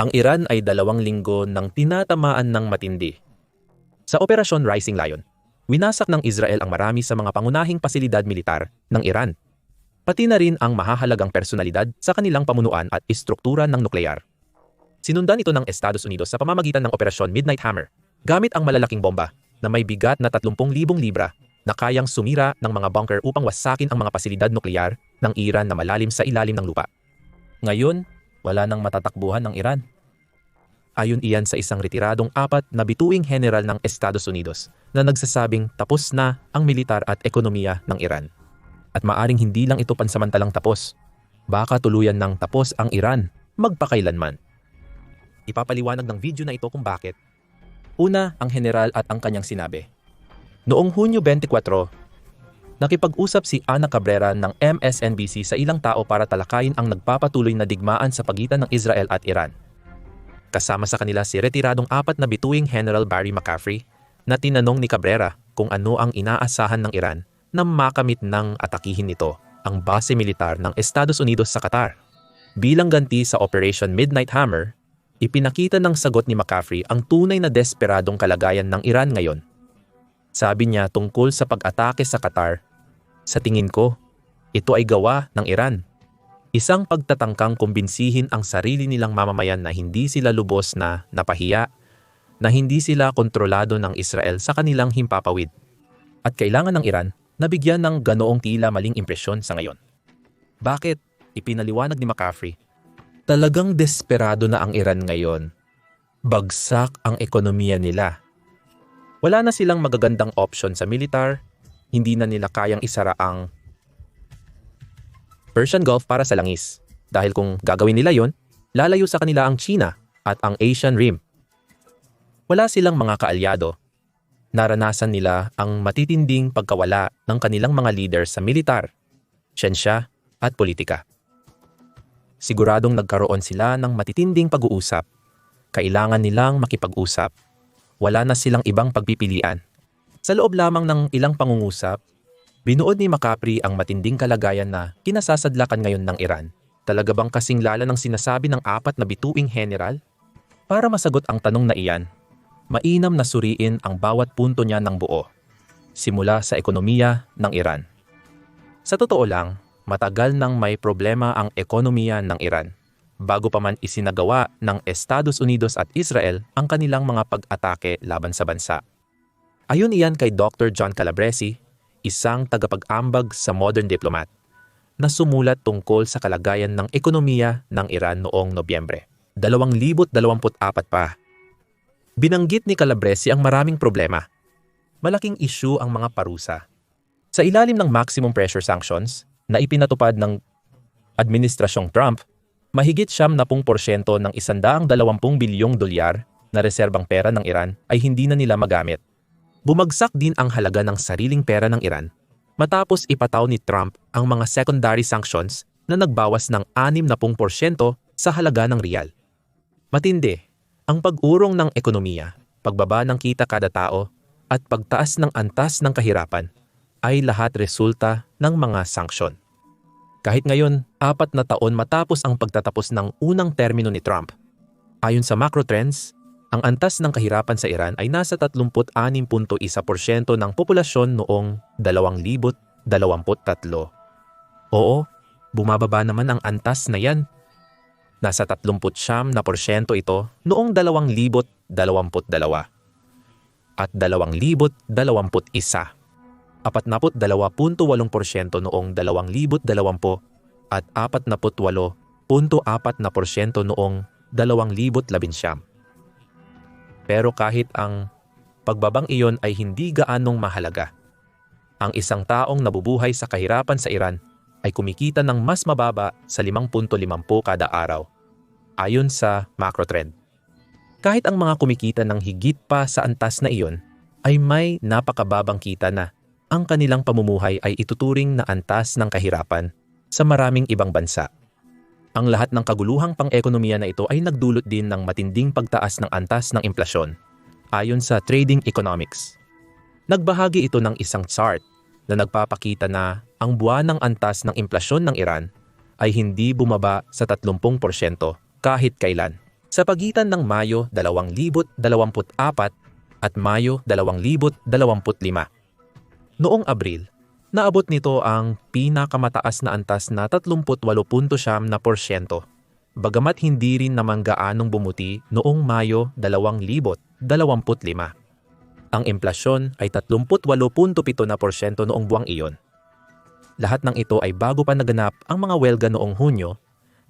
Ang Iran ay dalawang linggo nang tinatamaan ng matindi. Sa Operasyon Rising Lion, winasak ng Israel ang marami sa mga pangunahing pasilidad militar ng Iran. Pati na rin ang mahahalagang personalidad sa kanilang pamunuan at istruktura ng nuklear. Sinundan ito ng Estados Unidos sa pamamagitan ng Operasyon Midnight Hammer gamit ang malalaking bomba na may bigat na 30,000 libra na kayang sumira ng mga bunker upang wasakin ang mga pasilidad nuklear ng Iran na malalim sa ilalim ng lupa. Ngayon, wala nang matatakbuhan ng Iran. Ayon iyan sa isang retiradong apat na bituing general ng Estados Unidos na nagsasabing tapos na ang militar at ekonomiya ng Iran. At maaring hindi lang ito pansamantalang tapos. Baka tuluyan ng tapos ang Iran magpakailanman. Ipapaliwanag ng video na ito kung bakit. Una, ang general at ang kanyang sinabi. Noong Hunyo 24, nakipag-usap si Ana Cabrera ng MSNBC sa ilang tao para talakayin ang nagpapatuloy na digmaan sa pagitan ng Israel at Iran. Kasama sa kanila si retiradong apat na bituing General Barry McCaffrey na tinanong ni Cabrera kung ano ang inaasahan ng Iran na makamit ng atakihin nito ang base militar ng Estados Unidos sa Qatar. Bilang ganti sa Operation Midnight Hammer, ipinakita ng sagot ni McCaffrey ang tunay na desperadong kalagayan ng Iran ngayon. Sabi niya tungkol sa pag-atake sa Qatar sa tingin ko, ito ay gawa ng Iran. Isang pagtatangkang kumbinsihin ang sarili nilang mamamayan na hindi sila lubos na napahiya, na hindi sila kontrolado ng Israel sa kanilang himpapawid. At kailangan ng Iran na bigyan ng ganoong tila maling impresyon sa ngayon. Bakit? Ipinaliwanag ni McCaffrey. Talagang desperado na ang Iran ngayon. Bagsak ang ekonomiya nila. Wala na silang magagandang option sa militar, hindi na nila kayang isara ang Persian Gulf para sa langis. Dahil kung gagawin nila yon, lalayo sa kanila ang China at ang Asian Rim. Wala silang mga kaalyado. Naranasan nila ang matitinding pagkawala ng kanilang mga leader sa militar, siyensya at politika. Siguradong nagkaroon sila ng matitinding pag-uusap. Kailangan nilang makipag-usap. Wala na silang ibang pagpipilian sa loob lamang ng ilang pangungusap, binuod ni Makapri ang matinding kalagayan na kinasasadlakan ngayon ng Iran. Talaga bang kasing lala ng sinasabi ng apat na bituing general? Para masagot ang tanong na iyan, mainam na suriin ang bawat punto niya ng buo, simula sa ekonomiya ng Iran. Sa totoo lang, matagal nang may problema ang ekonomiya ng Iran bago pa man isinagawa ng Estados Unidos at Israel ang kanilang mga pag-atake laban sa bansa. Ayon iyan kay Dr. John Calabresi, isang tagapag-ambag sa modern diplomat, na sumulat tungkol sa kalagayan ng ekonomiya ng Iran noong Nobyembre. 2024 pa. Binanggit ni Calabresi ang maraming problema. Malaking issue ang mga parusa. Sa ilalim ng maximum pressure sanctions na ipinatupad ng Administrasyong Trump, mahigit siyam na pung porsyento ng 120 bilyong dolyar na reserbang pera ng Iran ay hindi na nila magamit. Bumagsak din ang halaga ng sariling pera ng Iran matapos ipataw ni Trump ang mga secondary sanctions na nagbawas ng 60% sa halaga ng riyal. Matindi, ang pag-urong ng ekonomiya, pagbaba ng kita kada tao, at pagtaas ng antas ng kahirapan ay lahat resulta ng mga sanksyon. Kahit ngayon, apat na taon matapos ang pagtatapos ng unang termino ni Trump, ayon sa macro trends, ang antas ng kahirapan sa Iran ay nasa 36.1% ng populasyon noong 2023. Oo, bumababa naman ang antas na yan. Nasa 39 na porsyento ito noong 2022 at 2021. 42.8% noong 2020 at 48.4% noong 2019. Pero kahit ang pagbabang iyon ay hindi gaanong mahalaga, ang isang taong nabubuhay sa kahirapan sa Iran ay kumikita ng mas mababa sa 5.50 kada araw, ayon sa macro trend. Kahit ang mga kumikita ng higit pa sa antas na iyon ay may napakababang kita na ang kanilang pamumuhay ay ituturing na antas ng kahirapan sa maraming ibang bansa. Ang lahat ng kaguluhang pang-ekonomiya na ito ay nagdulot din ng matinding pagtaas ng antas ng inflasyon, ayon sa Trading Economics. Nagbahagi ito ng isang chart na nagpapakita na ang buwan ng antas ng inflasyon ng Iran ay hindi bumaba sa 30% kahit kailan. Sa pagitan ng Mayo 2024 at Mayo 2025. Noong Abril, naabot nito ang pinakamataas na antas na 38.7 na porsyento. Bagamat hindi rin naman gaanong bumuti noong Mayo 2025. Ang implasyon ay 38.7 na porsyento noong buwang iyon. Lahat ng ito ay bago pa naganap ang mga welga noong Hunyo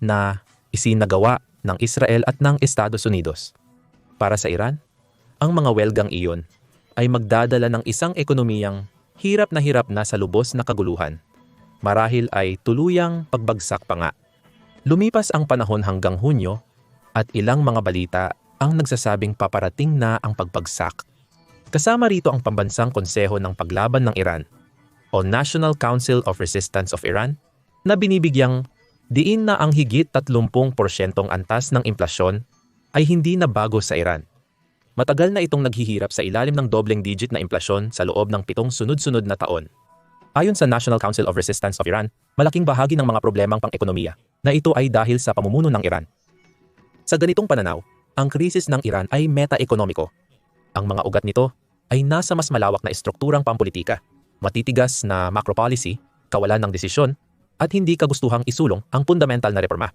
na isinagawa ng Israel at ng Estados Unidos. Para sa Iran, ang mga welgang iyon ay magdadala ng isang ekonomiyang hirap na hirap na sa lubos na kaguluhan. Marahil ay tuluyang pagbagsak pa nga. Lumipas ang panahon hanggang Hunyo at ilang mga balita ang nagsasabing paparating na ang pagbagsak. Kasama rito ang Pambansang Konseho ng Paglaban ng Iran o National Council of Resistance of Iran na binibigyang diin na ang higit 30% antas ng implasyon ay hindi na bago sa Iran. Matagal na itong naghihirap sa ilalim ng dobleng digit na implasyon sa loob ng pitong sunod-sunod na taon. Ayon sa National Council of Resistance of Iran, malaking bahagi ng mga problemang pang-ekonomiya na ito ay dahil sa pamumuno ng Iran. Sa ganitong pananaw, ang krisis ng Iran ay meta-ekonomiko. Ang mga ugat nito ay nasa mas malawak na estrukturang pampolitika, matitigas na macro policy, kawalan ng desisyon, at hindi kagustuhang isulong ang fundamental na reforma.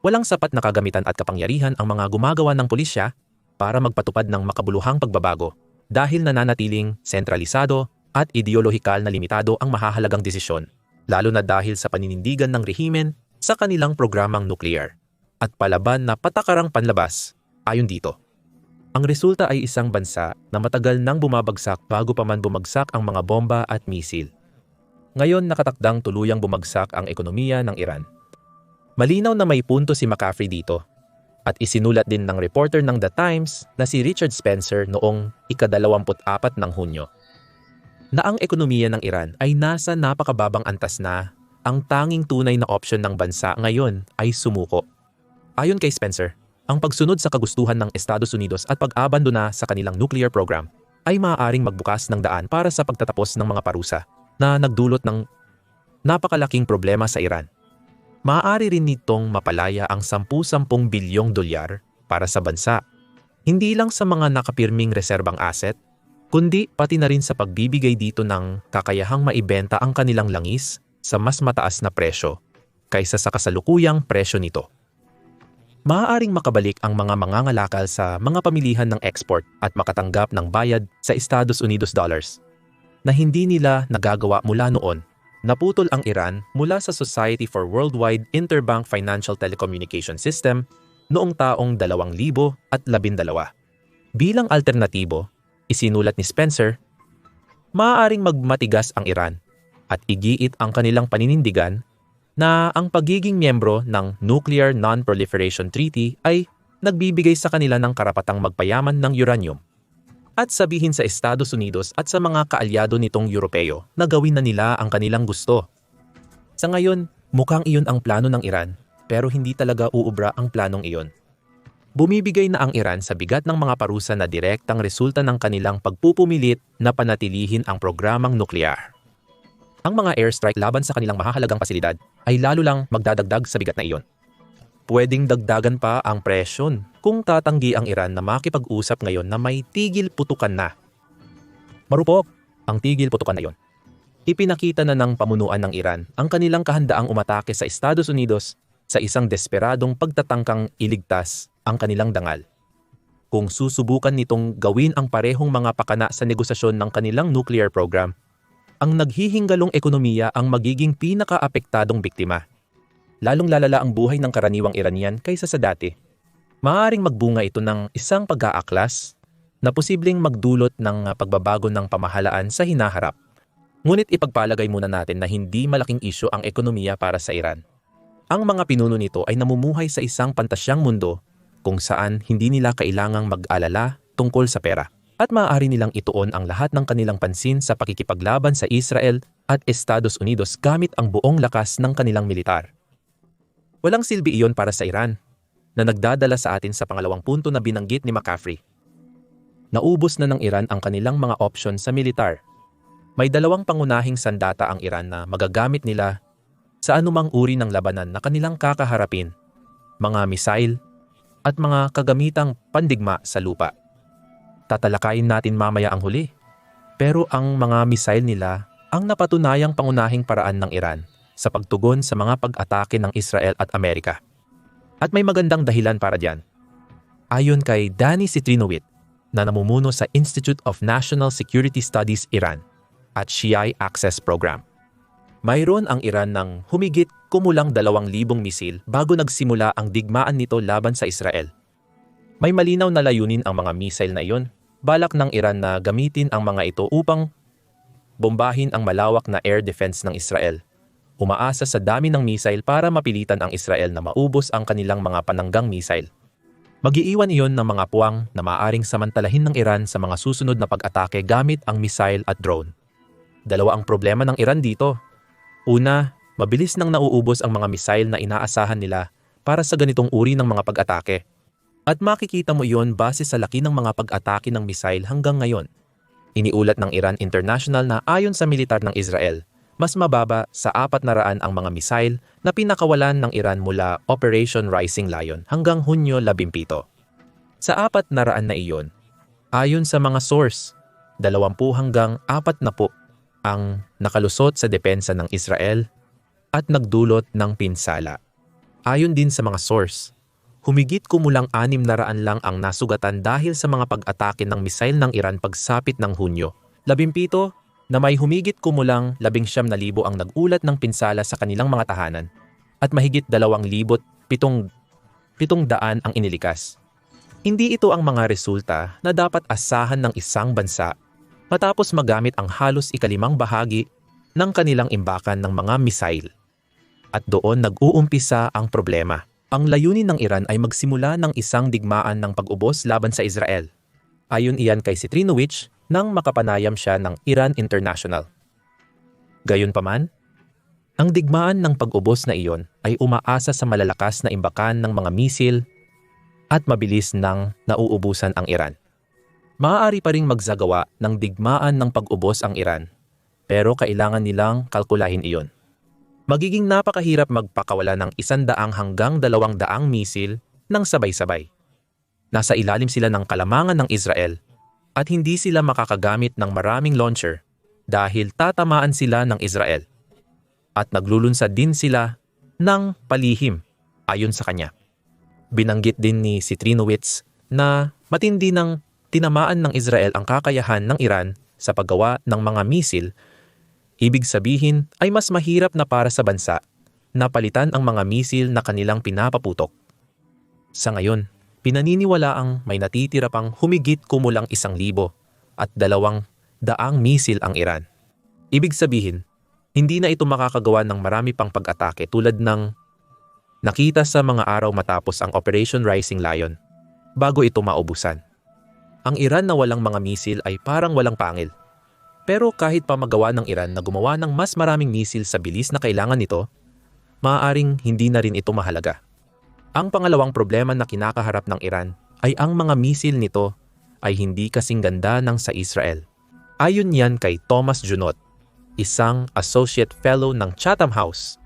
Walang sapat na kagamitan at kapangyarihan ang mga gumagawa ng pulisya para magpatupad ng makabuluhang pagbabago dahil nananatiling sentralisado at ideolohikal na limitado ang mahahalagang desisyon, lalo na dahil sa paninindigan ng rehimen sa kanilang programang nuklear at palaban na patakarang panlabas ayon dito. Ang resulta ay isang bansa na matagal nang bumabagsak bago pa man bumagsak ang mga bomba at misil. Ngayon nakatakdang tuluyang bumagsak ang ekonomiya ng Iran. Malinaw na may punto si McCaffrey dito at isinulat din ng reporter ng The Times na si Richard Spencer noong ika-24 ng Hunyo na ang ekonomiya ng Iran ay nasa napakababang antas na ang tanging tunay na opsyon ng bansa ngayon ay sumuko. Ayon kay Spencer, ang pagsunod sa kagustuhan ng Estados Unidos at pag-abandona sa kanilang nuclear program ay maaaring magbukas ng daan para sa pagtatapos ng mga parusa na nagdulot ng napakalaking problema sa Iran. Maaari rin nitong mapalaya ang 10-10 bilyong dolyar para sa bansa, hindi lang sa mga nakapirming reserbang asset, kundi pati na rin sa pagbibigay dito ng kakayahang maibenta ang kanilang langis sa mas mataas na presyo kaysa sa kasalukuyang presyo nito maaaring makabalik ang mga mangangalakal sa mga pamilihan ng export at makatanggap ng bayad sa Estados Unidos dollars na hindi nila nagagawa mula noon. Naputol ang Iran mula sa Society for Worldwide Interbank Financial Telecommunication System noong taong 2012. Bilang alternatibo, isinulat ni Spencer, maaaring magmatigas ang Iran at igiit ang kanilang paninindigan na ang pagiging miyembro ng Nuclear Non-Proliferation Treaty ay nagbibigay sa kanila ng karapatang magpayaman ng uranium at sabihin sa Estados Unidos at sa mga kaalyado nitong Europeo na gawin na nila ang kanilang gusto. Sa ngayon, mukhang iyon ang plano ng Iran pero hindi talaga uubra ang planong iyon. Bumibigay na ang Iran sa bigat ng mga parusa na direktang resulta ng kanilang pagpupumilit na panatilihin ang programang nuklear ang mga airstrike laban sa kanilang mahahalagang pasilidad ay lalo lang magdadagdag sa bigat na iyon. Pwedeng dagdagan pa ang presyon kung tatanggi ang Iran na makipag-usap ngayon na may tigil putukan na. Marupok ang tigil putukan na iyon. Ipinakita na ng pamunuan ng Iran ang kanilang kahandaang umatake sa Estados Unidos sa isang desperadong pagtatangkang iligtas ang kanilang dangal. Kung susubukan nitong gawin ang parehong mga pakana sa negosasyon ng kanilang nuclear program, ang naghihinggalong ekonomiya ang magiging pinakaapektadong biktima. Lalong lalala ang buhay ng karaniwang Iranian kaysa sa dati. Maaring magbunga ito ng isang pag-aaklas na posibleng magdulot ng pagbabago ng pamahalaan sa hinaharap. Ngunit ipagpalagay muna natin na hindi malaking isyo ang ekonomiya para sa Iran. Ang mga pinuno nito ay namumuhay sa isang pantasyang mundo kung saan hindi nila kailangang mag-alala tungkol sa pera at maaari nilang ituon ang lahat ng kanilang pansin sa pakikipaglaban sa Israel at Estados Unidos gamit ang buong lakas ng kanilang militar. Walang silbi iyon para sa Iran, na nagdadala sa atin sa pangalawang punto na binanggit ni McCaffrey. Naubos na ng Iran ang kanilang mga opsyon sa militar. May dalawang pangunahing sandata ang Iran na magagamit nila sa anumang uri ng labanan na kanilang kakaharapin, mga misail at mga kagamitang pandigma sa lupa. Tatalakayin natin mamaya ang huli. Pero ang mga misail nila ang napatunayang pangunahing paraan ng Iran sa pagtugon sa mga pag-atake ng Israel at Amerika. At may magandang dahilan para diyan. Ayon kay Danny Citrinowit na namumuno sa Institute of National Security Studies Iran at Shiai Access Program. Mayroon ang Iran ng humigit kumulang 2,000 misil bago nagsimula ang digmaan nito laban sa Israel. May malinaw na layunin ang mga misil na iyon. Balak ng Iran na gamitin ang mga ito upang bombahin ang malawak na air defense ng Israel. Umaasa sa dami ng misil para mapilitan ang Israel na maubos ang kanilang mga pananggang misil. Magiiwan iyon ng mga puwang na maaring samantalahin ng Iran sa mga susunod na pag-atake gamit ang misil at drone. Dalawa ang problema ng Iran dito. Una, mabilis nang nauubos ang mga misil na inaasahan nila para sa ganitong uri ng mga pag-atake. At makikita mo iyon base sa laki ng mga pag-atake ng misil hanggang ngayon. Iniulat ng Iran International na ayon sa militar ng Israel, mas mababa sa 400 ang mga misil na pinakawalan ng Iran mula Operation Rising Lion hanggang Hunyo 17. Sa 400 na iyon, ayon sa mga source, 20 hanggang 40 ang nakalusot sa depensa ng Israel at nagdulot ng pinsala. Ayon din sa mga source, humigit kumulang 600 lang ang nasugatan dahil sa mga pag-atake ng misil ng Iran pagsapit ng Hunyo. 17 na may humigit kumulang 19,000 ang nagulat ng pinsala sa kanilang mga tahanan at mahigit 2,700 ang inilikas. Hindi ito ang mga resulta na dapat asahan ng isang bansa matapos magamit ang halos ikalimang bahagi ng kanilang imbakan ng mga misail. At doon nag-uumpisa ang problema. Ang layunin ng Iran ay magsimula ng isang digmaan ng pag-ubos laban sa Israel. Ayon iyan kay Citrinovich nang makapanayam siya ng Iran International. Gayunpaman, ang digmaan ng pag-ubos na iyon ay umaasa sa malalakas na imbakan ng mga misil at mabilis nang nauubusan ang Iran. Maaari pa ring magsagawa ng digmaan ng pag-ubos ang Iran, pero kailangan nilang kalkulahin iyon. Magiging napakahirap magpakawala ng isandaang hanggang dalawang daang misil ng sabay-sabay. Nasa ilalim sila ng kalamangan ng Israel at hindi sila makakagamit ng maraming launcher dahil tatamaan sila ng Israel. At naglulunsad din sila ng palihim ayon sa kanya. Binanggit din ni Citrinowitz na matindi ng tinamaan ng Israel ang kakayahan ng Iran sa paggawa ng mga misil, ibig sabihin ay mas mahirap na para sa bansa na palitan ang mga misil na kanilang pinapaputok. Sa ngayon, pinaniniwala ang may natitira pang humigit kumulang isang libo at dalawang daang misil ang Iran. Ibig sabihin, hindi na ito makakagawa ng marami pang pag-atake tulad ng nakita sa mga araw matapos ang Operation Rising Lion bago ito maubusan. Ang Iran na walang mga misil ay parang walang pangil. Pero kahit pa magawa ng Iran na gumawa ng mas maraming misil sa bilis na kailangan nito, maaaring hindi na rin ito mahalaga. Ang pangalawang problema na kinakaharap ng Iran ay ang mga misil nito ay hindi kasing ganda ng sa Israel. Ayon yan kay Thomas Junot, isang associate fellow ng Chatham House,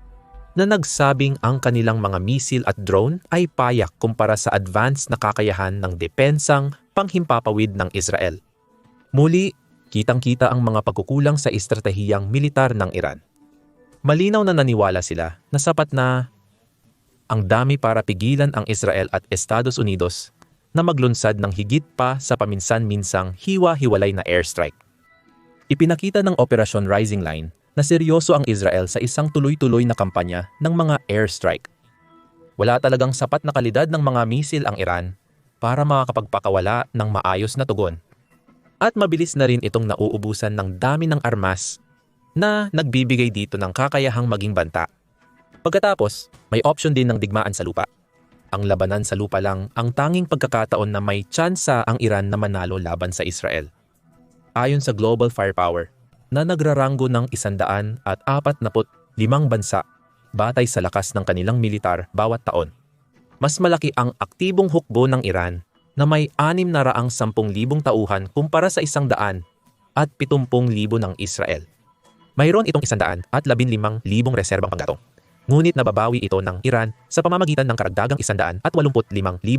na nagsabing ang kanilang mga misil at drone ay payak kumpara sa advanced na kakayahan ng depensang panghimpapawid ng Israel. Muli, kitang-kita ang mga pagkukulang sa estratehiyang militar ng Iran. Malinaw na naniwala sila na sapat na ang dami para pigilan ang Israel at Estados Unidos na maglunsad ng higit pa sa paminsan-minsang hiwa-hiwalay na airstrike. Ipinakita ng Operasyon Rising Line na seryoso ang Israel sa isang tuloy-tuloy na kampanya ng mga airstrike. Wala talagang sapat na kalidad ng mga misil ang Iran para makakapagpakawala ng maayos na tugon. At mabilis na rin itong nauubusan ng dami ng armas na nagbibigay dito ng kakayahang maging banta. Pagkatapos, may option din ng digmaan sa lupa. Ang labanan sa lupa lang ang tanging pagkakataon na may tsansa ang Iran na manalo laban sa Israel. Ayon sa Global Firepower, na nagraranggo ng isandaan at apat naput limang bansa batay sa lakas ng kanilang militar bawat taon. Mas malaki ang aktibong hukbo ng Iran na may anim na raang sampung libong tauhan kumpara sa isang daan at pitumpong libo ng Israel. Mayroon itong isandaan at labinlimang libong reserbang panggatong. Ngunit nababawi ito ng Iran sa pamamagitan ng karagdagang 185,000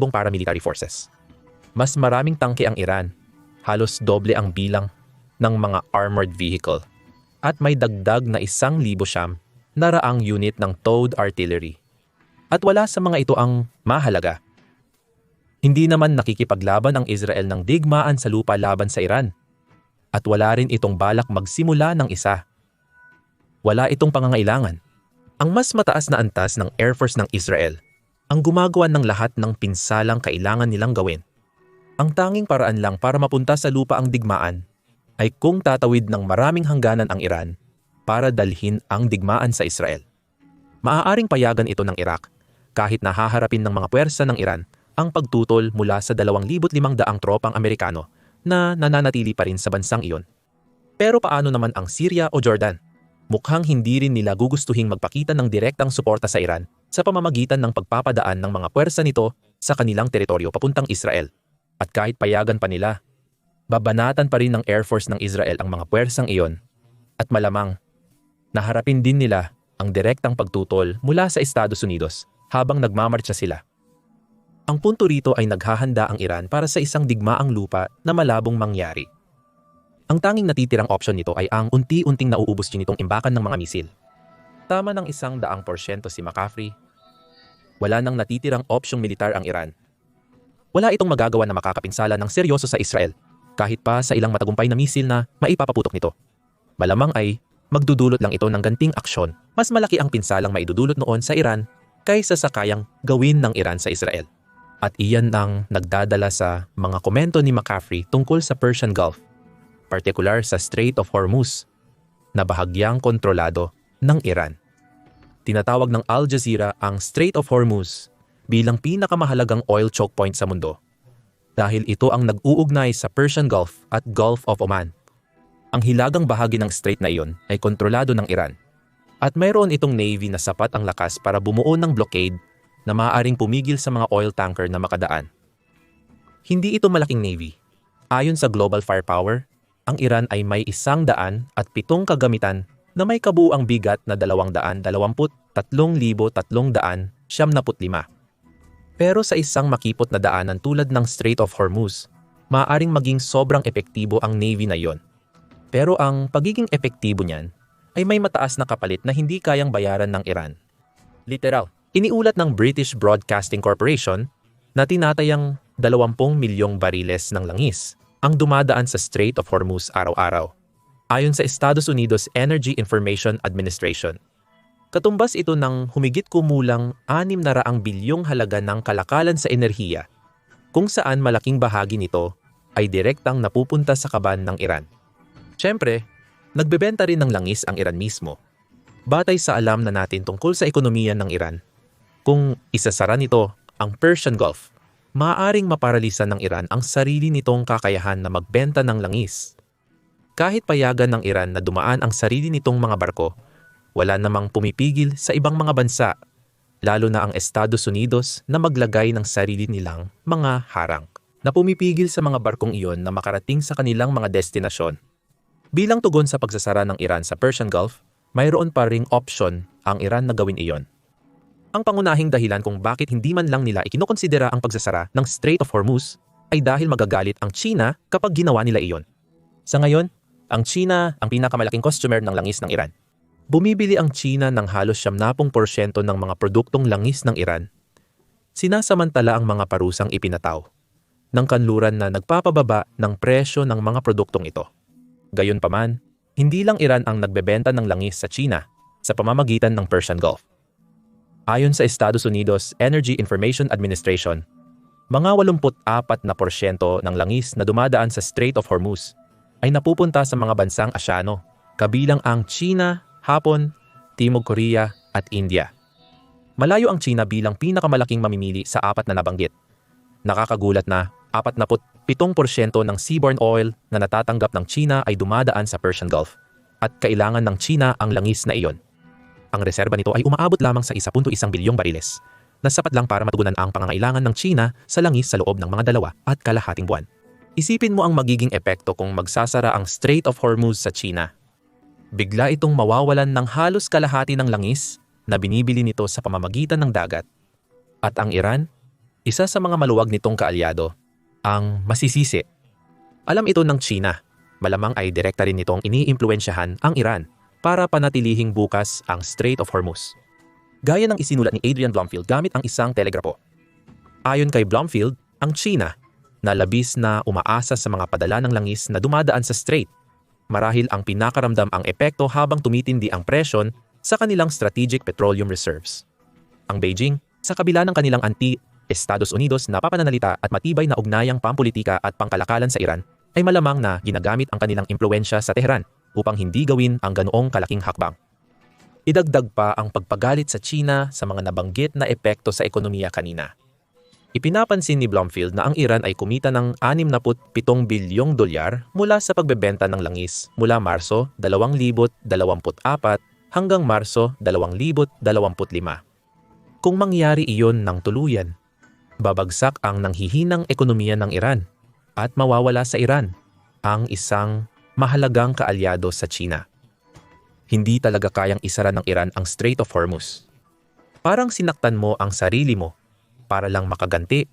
paramilitary forces. Mas maraming tangke ang Iran, halos doble ang bilang ng mga armored vehicle. At may dagdag na isang libo siyam na raang unit ng towed artillery. At wala sa mga ito ang mahalaga. Hindi naman nakikipaglaban ang Israel ng digmaan sa lupa laban sa Iran. At wala rin itong balak magsimula ng isa. Wala itong pangangailangan. Ang mas mataas na antas ng Air Force ng Israel ang gumagawa ng lahat ng pinsalang kailangan nilang gawin. Ang tanging paraan lang para mapunta sa lupa ang digmaan ay kung tatawid ng maraming hangganan ang Iran para dalhin ang digmaan sa Israel. Maaaring payagan ito ng Iraq kahit nahaharapin ng mga puwersa ng Iran ang pagtutol mula sa 2,500 tropang Amerikano na nananatili pa rin sa bansang iyon. Pero paano naman ang Syria o Jordan? Mukhang hindi rin nila gugustuhing magpakita ng direktang suporta sa Iran sa pamamagitan ng pagpapadaan ng mga puwersa nito sa kanilang teritoryo papuntang Israel. At kahit payagan pa nila, babanatan pa rin ng Air Force ng Israel ang mga puwersang iyon at malamang naharapin din nila ang direktang pagtutol mula sa Estados Unidos habang nagmamarcha sila. Ang punto rito ay naghahanda ang Iran para sa isang digmaang lupa na malabong mangyari. Ang tanging natitirang opsyon nito ay ang unti-unting nauubos din itong imbakan ng mga misil. Tama ng isang daang porsyento si McCaffrey. Wala nang natitirang opsyong militar ang Iran. Wala itong magagawa na makakapinsala ng seryoso sa Israel, kahit pa sa ilang matagumpay na misil na maipapaputok nito. Malamang ay magdudulot lang ito ng ganting aksyon. Mas malaki ang pinsalang maidudulot noon sa Iran kaysa sa kayang gawin ng Iran sa Israel. At iyan ang nagdadala sa mga komento ni McCaffrey tungkol sa Persian Gulf, partikular sa Strait of Hormuz, na bahagyang kontrolado ng Iran. Tinatawag ng Al Jazeera ang Strait of Hormuz bilang pinakamahalagang oil choke point sa mundo dahil ito ang nag-uugnay sa Persian Gulf at Gulf of Oman ang hilagang bahagi ng strait na iyon ay kontrolado ng Iran. At mayroon itong navy na sapat ang lakas para bumuo ng blockade na maaaring pumigil sa mga oil tanker na makadaan. Hindi ito malaking navy. Ayon sa global firepower, ang Iran ay may isang daan at pitong kagamitan na may kabuuang bigat na 223,300 Pero sa isang makipot na daanan tulad ng Strait of Hormuz, maaaring maging sobrang epektibo ang navy na iyon pero ang pagiging epektibo niyan ay may mataas na kapalit na hindi kayang bayaran ng Iran. Literal, iniulat ng British Broadcasting Corporation na tinatayang 20 milyong bariles ng langis ang dumadaan sa Strait of Hormuz araw-araw. Ayon sa Estados Unidos Energy Information Administration. Katumbas ito ng humigit kumulang 6 na raang bilyong halaga ng kalakalan sa enerhiya kung saan malaking bahagi nito ay direktang napupunta sa kaban ng Iran. Siyempre, nagbebenta rin ng langis ang Iran mismo. Batay sa alam na natin tungkol sa ekonomiya ng Iran, kung isasara nito ang Persian Gulf, maaaring maparalisan ng Iran ang sarili nitong kakayahan na magbenta ng langis. Kahit payagan ng Iran na dumaan ang sarili nitong mga barko, wala namang pumipigil sa ibang mga bansa, lalo na ang Estados Unidos na maglagay ng sarili nilang mga harang na pumipigil sa mga barkong iyon na makarating sa kanilang mga destinasyon. Bilang tugon sa pagsasara ng Iran sa Persian Gulf, mayroon pa ring option ang Iran na gawin iyon. Ang pangunahing dahilan kung bakit hindi man lang nila ikinokonsidera ang pagsasara ng Strait of Hormuz ay dahil magagalit ang China kapag ginawa nila iyon. Sa ngayon, ang China ang pinakamalaking customer ng langis ng Iran. Bumibili ang China ng halos 70% ng mga produktong langis ng Iran. Sinasamantala ang mga parusang ipinataw ng kanluran na nagpapababa ng presyo ng mga produktong ito. Gayunpaman, hindi lang Iran ang nagbebenta ng langis sa China sa pamamagitan ng Persian Gulf. Ayon sa Estados Unidos Energy Information Administration, mga 84 na porsyento ng langis na dumadaan sa Strait of Hormuz ay napupunta sa mga bansang Asyano, kabilang ang China, Hapon, Timog Korea at India. Malayo ang China bilang pinakamalaking mamimili sa apat na nabanggit. Nakakagulat na 47% ng seaborne oil na natatanggap ng China ay dumadaan sa Persian Gulf at kailangan ng China ang langis na iyon. Ang reserba nito ay umaabot lamang sa 1.1 bilyong bariles na sapat lang para matugunan ang pangangailangan ng China sa langis sa loob ng mga dalawa at kalahating buwan. Isipin mo ang magiging epekto kung magsasara ang Strait of Hormuz sa China. Bigla itong mawawalan ng halos kalahati ng langis na binibili nito sa pamamagitan ng dagat. At ang Iran, isa sa mga maluwag nitong kaalyado, ang masisisi. Alam ito ng China, malamang ay direkta rin nitong iniimpluensyahan ang Iran para panatilihing bukas ang Strait of Hormuz. Gaya ng isinulat ni Adrian Blomfield gamit ang isang telegrapo. Ayon kay Blomfield, ang China na labis na umaasa sa mga padala ng langis na dumadaan sa strait. Marahil ang pinakaramdam ang epekto habang tumitindi ang presyon sa kanilang strategic petroleum reserves. Ang Beijing, sa kabila ng kanilang anti-Estados Unidos na papananalita at matibay na ugnayang pampolitika at pangkalakalan sa Iran, ay malamang na ginagamit ang kanilang impluensya sa Tehran upang hindi gawin ang ganoong kalaking hakbang. Idagdag pa ang pagpagalit sa China sa mga nabanggit na epekto sa ekonomiya kanina. Ipinapansin ni Blomfield na ang Iran ay kumita ng 67 bilyong dolyar mula sa pagbebenta ng langis mula Marso 2024 hanggang Marso 2025. Kung mangyari iyon ng tuluyan, babagsak ang nanghihinang ekonomiya ng Iran at mawawala sa Iran ang isang mahalagang kaalyado sa China. Hindi talaga kayang isara ng Iran ang Strait of Hormuz. Parang sinaktan mo ang sarili mo para lang makaganti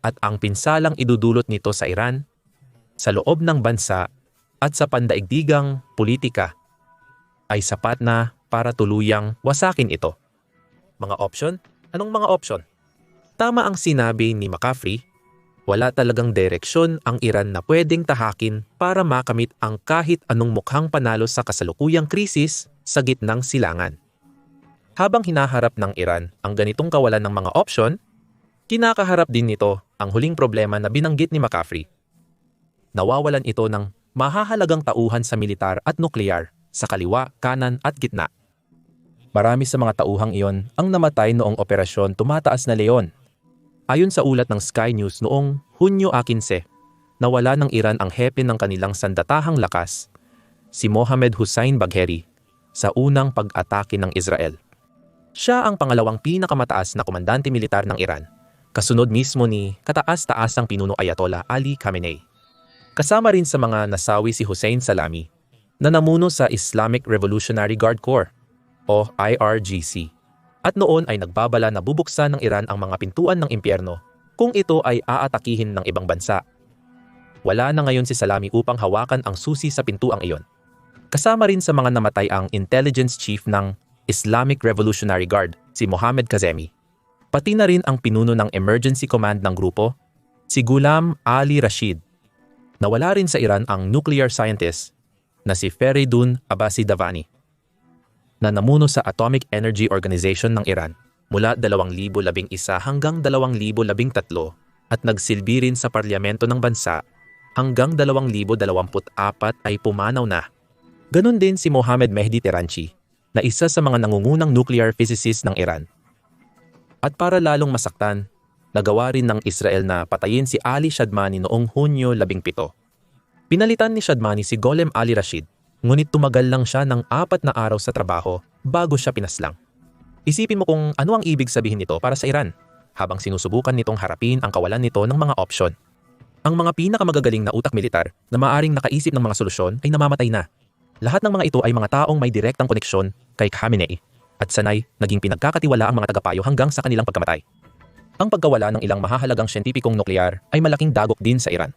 at ang pinsalang idudulot nito sa Iran, sa loob ng bansa at sa pandaigdigang politika ay sapat na para tuluyang wasakin ito. Mga option? Anong mga option? Tama ang sinabi ni McCaffrey, wala talagang direksyon ang Iran na pwedeng tahakin para makamit ang kahit anong mukhang panalo sa kasalukuyang krisis sa gitnang silangan. Habang hinaharap ng Iran ang ganitong kawalan ng mga option, Kinakaharap din nito ang huling problema na binanggit ni McCaffrey. Nawawalan ito ng mahahalagang tauhan sa militar at nuklear sa kaliwa, kanan at gitna. Marami sa mga tauhang iyon ang namatay noong operasyon Tumataas na Leon. Ayon sa ulat ng Sky News noong Hunyo 15, nawala ng Iran ang hepe ng kanilang sandatahang lakas, si Mohammed Hussein Bagheri, sa unang pag-atake ng Israel. Siya ang pangalawang pinakamataas na komandante militar ng Iran kasunod mismo ni kataas-taasang pinuno Ayatollah Ali Khamenei. Kasama rin sa mga nasawi si Hussein Salami na namuno sa Islamic Revolutionary Guard Corps o IRGC at noon ay nagbabala na bubuksan ng Iran ang mga pintuan ng impyerno kung ito ay aatakihin ng ibang bansa. Wala na ngayon si Salami upang hawakan ang susi sa pintuang iyon. Kasama rin sa mga namatay ang intelligence chief ng Islamic Revolutionary Guard, si Mohammed Kazemi pati na rin ang pinuno ng emergency command ng grupo, si Gulam Ali Rashid. Nawala rin sa Iran ang nuclear scientist na si Feridun Abbasi Davani na namuno sa Atomic Energy Organization ng Iran mula 2011 hanggang 2013 at nagsilbi rin sa parlamento ng bansa hanggang 2024 ay pumanaw na. Ganon din si Mohammed Mehdi Teranchi na isa sa mga nangungunang nuclear physicist ng Iran at para lalong masaktan, nagawa rin ng Israel na patayin si Ali Shadmani noong Hunyo 17. Pinalitan ni Shadmani si Golem Ali Rashid, ngunit tumagal lang siya ng apat na araw sa trabaho bago siya pinaslang. Isipin mo kung ano ang ibig sabihin nito para sa Iran habang sinusubukan nitong harapin ang kawalan nito ng mga opsyon. Ang mga pinakamagagaling na utak militar na maaring nakaisip ng mga solusyon ay namamatay na. Lahat ng mga ito ay mga taong may direktang koneksyon kay Khamenei at sanay naging pinagkakatiwala ang mga tagapayo hanggang sa kanilang pagkamatay. Ang pagkawala ng ilang mahahalagang siyentipikong nuklear ay malaking dagok din sa Iran.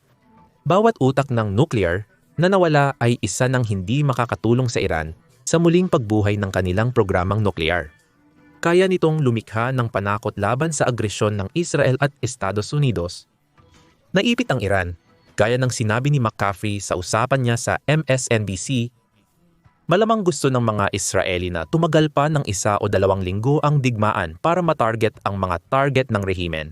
Bawat utak ng nuclear na nawala ay isa ng hindi makakatulong sa Iran sa muling pagbuhay ng kanilang programang nuklear. Kaya nitong lumikha ng panakot laban sa agresyon ng Israel at Estados Unidos. Naipit ang Iran, gaya ng sinabi ni McCaffrey sa usapan niya sa MSNBC Malamang gusto ng mga Israeli na tumagal pa ng isa o dalawang linggo ang digmaan para matarget ang mga target ng rehimen.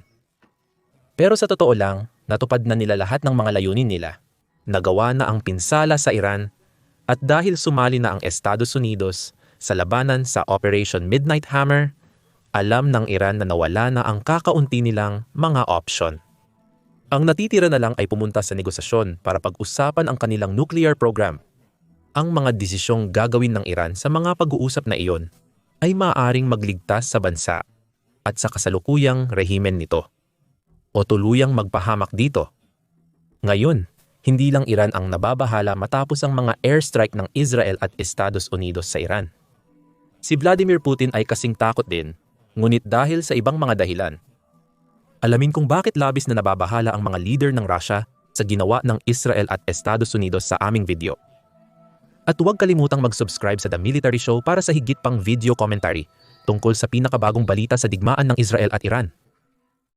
Pero sa totoo lang, natupad na nila lahat ng mga layunin nila. Nagawa na ang pinsala sa Iran at dahil sumali na ang Estados Unidos sa labanan sa Operation Midnight Hammer, alam ng Iran na nawala na ang kakaunti nilang mga option. Ang natitira na lang ay pumunta sa negosasyon para pag-usapan ang kanilang nuclear program ang mga desisyong gagawin ng Iran sa mga pag-uusap na iyon ay maaaring magligtas sa bansa at sa kasalukuyang rehimen nito o tuluyang magpahamak dito. Ngayon, hindi lang Iran ang nababahala matapos ang mga airstrike ng Israel at Estados Unidos sa Iran. Si Vladimir Putin ay kasing takot din, ngunit dahil sa ibang mga dahilan. Alamin kung bakit labis na nababahala ang mga leader ng Russia sa ginawa ng Israel at Estados Unidos sa aming video. At huwag kalimutang mag-subscribe sa The Military Show para sa higit pang video commentary tungkol sa pinakabagong balita sa digmaan ng Israel at Iran.